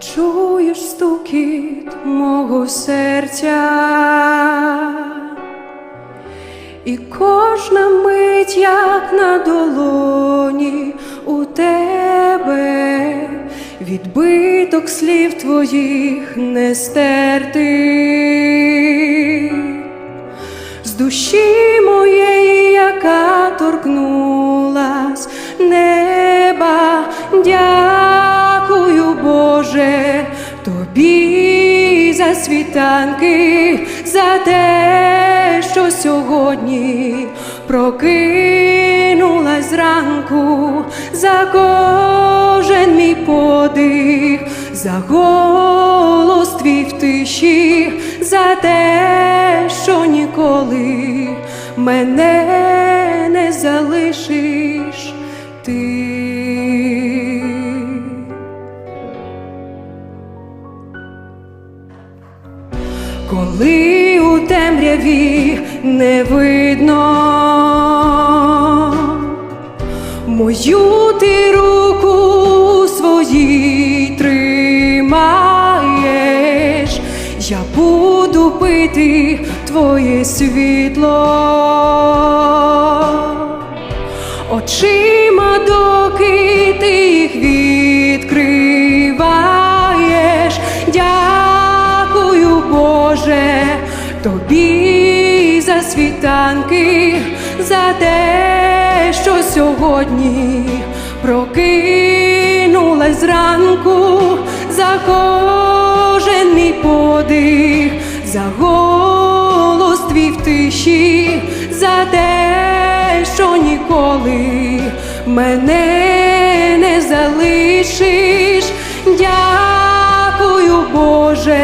чуєш стукіт мого серця, і кожна мить, як на долоні у тебе, відбиток слів твоїх не стерти з душі світанки, за те, що сьогодні прокинулась зранку, за кожен мій подих, за голос твій в тиші, за те, що ніколи мене не залишиш ти. Коли у темряві не видно мою ти руку у своїй тримаєш, я буду пити твоє світло. Очима, доки ти їх відкриваєш, тобі за світанки, за те, що сьогодні прокинулась зранку, за кожен подих, за голос твій в тиші, за те, що ніколи мене не залишиш. Дякую, Боже,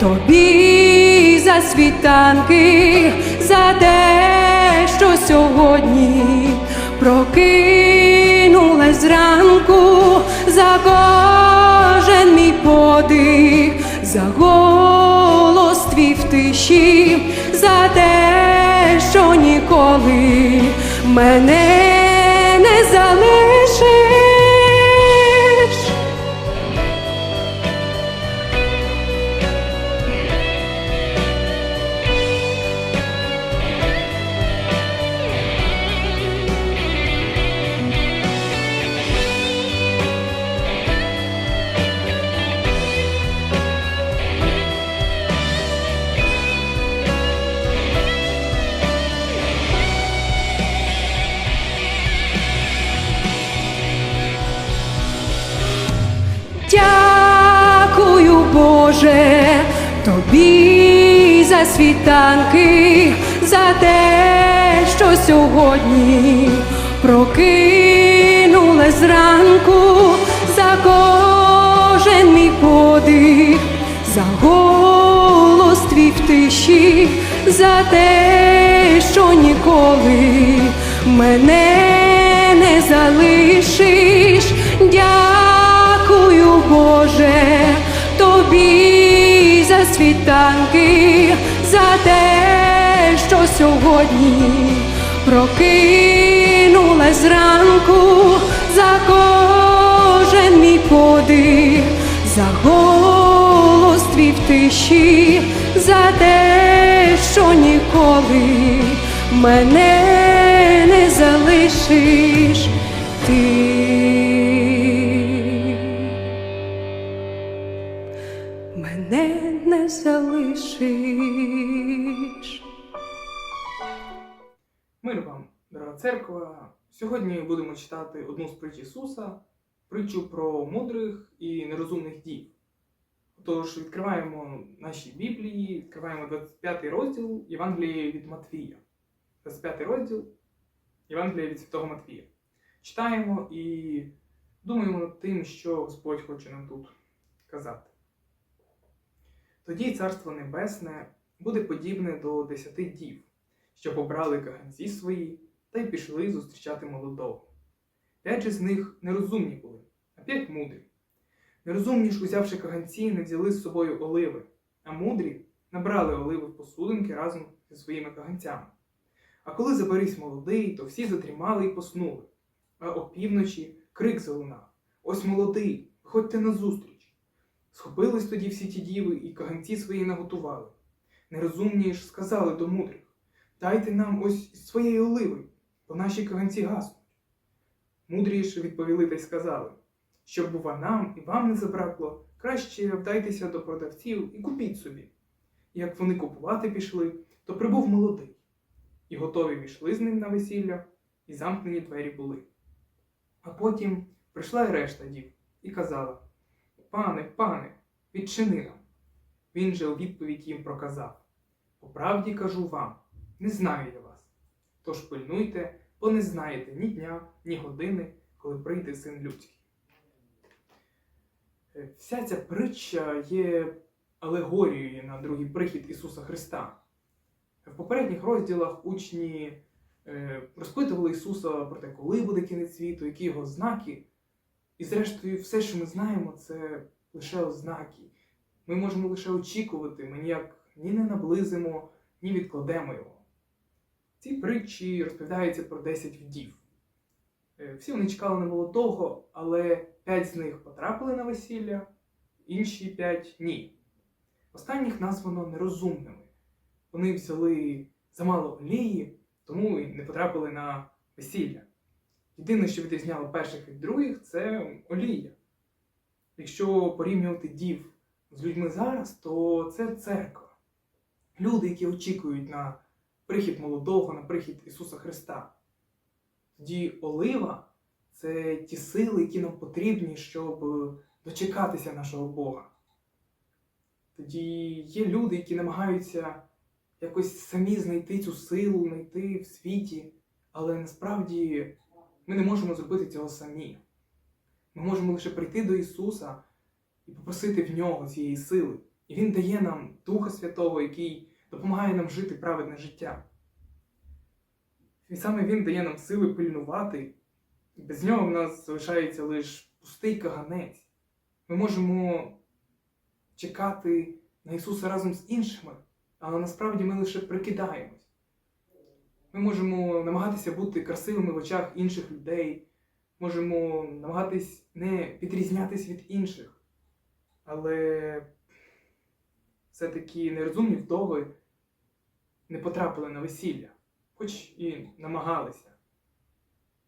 тобі світанки, за те, що сьогодні прокинулась зранку, за кожен мій подих, за голос твій в тиші, за те, що ніколи мене не залишиш. Тобі за світанки, за те, що сьогодні прокинулась зранку, за кожен мій подих, за голос твій в тиші, за те, що ніколи мене не залишиш. Дякую, Боже, світанки, за те, що сьогодні прокинулась зранку, за кожен мій подих, за голос твій в тиші, за те, що ніколи мене не залишиш ти. Залишиш. Мир вам, дорога церква. Сьогодні будемо читати одну з притч Ісуса, притчу про мудрих і нерозумних дів. Тож відкриваємо наші Біблії, відкриваємо 25 розділ Євангелії від Матвія. 25 розділ Євангелія від Святого Матвія. Читаємо і думаємо над тим, що Господь хоче нам тут казати. Тоді Царство Небесне буде подібне до десяти дів, що побрали каганці свої та й пішли зустрічати молодого. П'ять же з них нерозумні були, а п'ять мудрі. Нерозумні ж, узявши каганці, не взяли з собою оливи, а мудрі набрали оливи в посудинки разом зі своїми каганцями. А коли заберись молодий, то всі задрімали і поснули. А опівночі крик залунав: Ось молодий, ходьте назустріч. Схопились тоді всі ті діви і каганці свої наготували. Нерозумні ж сказали до мудрих Дайте нам ось своєї оливи, бо наші каганці гаснуть. Мудрі ж відповіли та й сказали, щоб, бува, нам і вам не забракло, краще вдайтеся до продавців і купіть собі. Як вони купувати пішли, то прибув молодий, і готові війшли з ним на весілля, і замкнені двері були. А потім прийшла й решта дів і казала: Пане, пане, відчини нам. Він же у відповідь їм проказав: По правді кажу вам, не знаю я вас. Тож пильнуйте, бо не знаєте ні дня, ні години, коли прийде син людський. Е, Вся ця притча є алегорією на другий прихід Ісуса Христа. В попередніх розділах учні е, розпитували Ісуса про те, коли буде кінець світу, які його знаки. І зрештою, все, що ми знаємо, це лише ознаки. Ми можемо лише очікувати, ми ніяк ні не наблизимо, ні відкладемо його. В цій притчі розповідається про 10 вдів. Е, Всі вони чекали на молодого, але п'ять з них потрапили на весілля, інші п'ять ні. Останніх названо нерозумними. Вони взяли замало олії, тому і не потрапили на весілля. Єдине, що відрізняло перших від других, це олія. Якщо порівнювати дів з людьми зараз, то це церква. Люди, які очікують на прихід молодого, на прихід Ісуса Христа. Тоді олива це ті сили, які нам потрібні, щоб дочекатися нашого Бога. Тоді є люди, які намагаються якось самі знайти цю силу, знайти в світі, але насправді ми не можемо зробити цього самі. Ми можемо лише прийти до Ісуса і попросити в нього цієї сили. І Він дає нам Духа Святого, який допомагає нам жити праведне життя. І саме Він дає нам сили пильнувати, і без нього в нас залишається лише пустий каганець. Ми можемо чекати на Ісуса разом з іншими, але насправді ми лише прикидаємось. Ми можемо намагатися бути красивими в очах інших людей, можемо намагатись не підрізнятись від інших, але все-таки нерозумні вдови не потрапили на весілля, хоч і намагалися.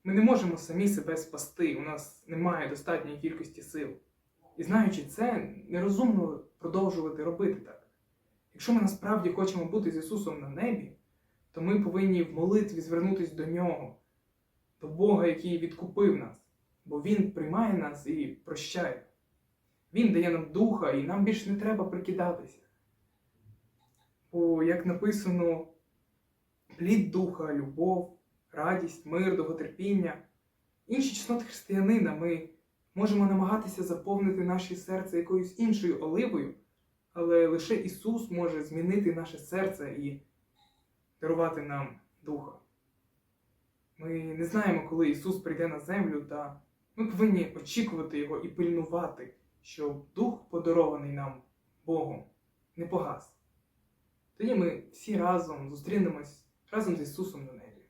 Ми не можемо самі себе спасти, у нас немає достатньої кількості сил. І знаючи це, нерозумно продовжувати робити так. Якщо ми насправді хочемо бути з Ісусом на небі, то ми повинні в молитві звернутися до Нього, до Бога, який відкупив нас, бо Він приймає нас і прощає. Він дає нам духа, і нам більше не треба прикидатися. Бо, як написано, плід духа, любов, радість, мир, довготерпіння, інші чесноти християнина ми можемо намагатися заповнити наше серце якоюсь іншою оливою, але лише Ісус може змінити наше серце і дарувати нам духа. Ми не знаємо, коли Ісус прийде на землю, та ми повинні очікувати Його і пильнувати, щоб дух, подарований нам Богом, не погас. Тоді ми всі разом зустрінемось разом з Ісусом на небі.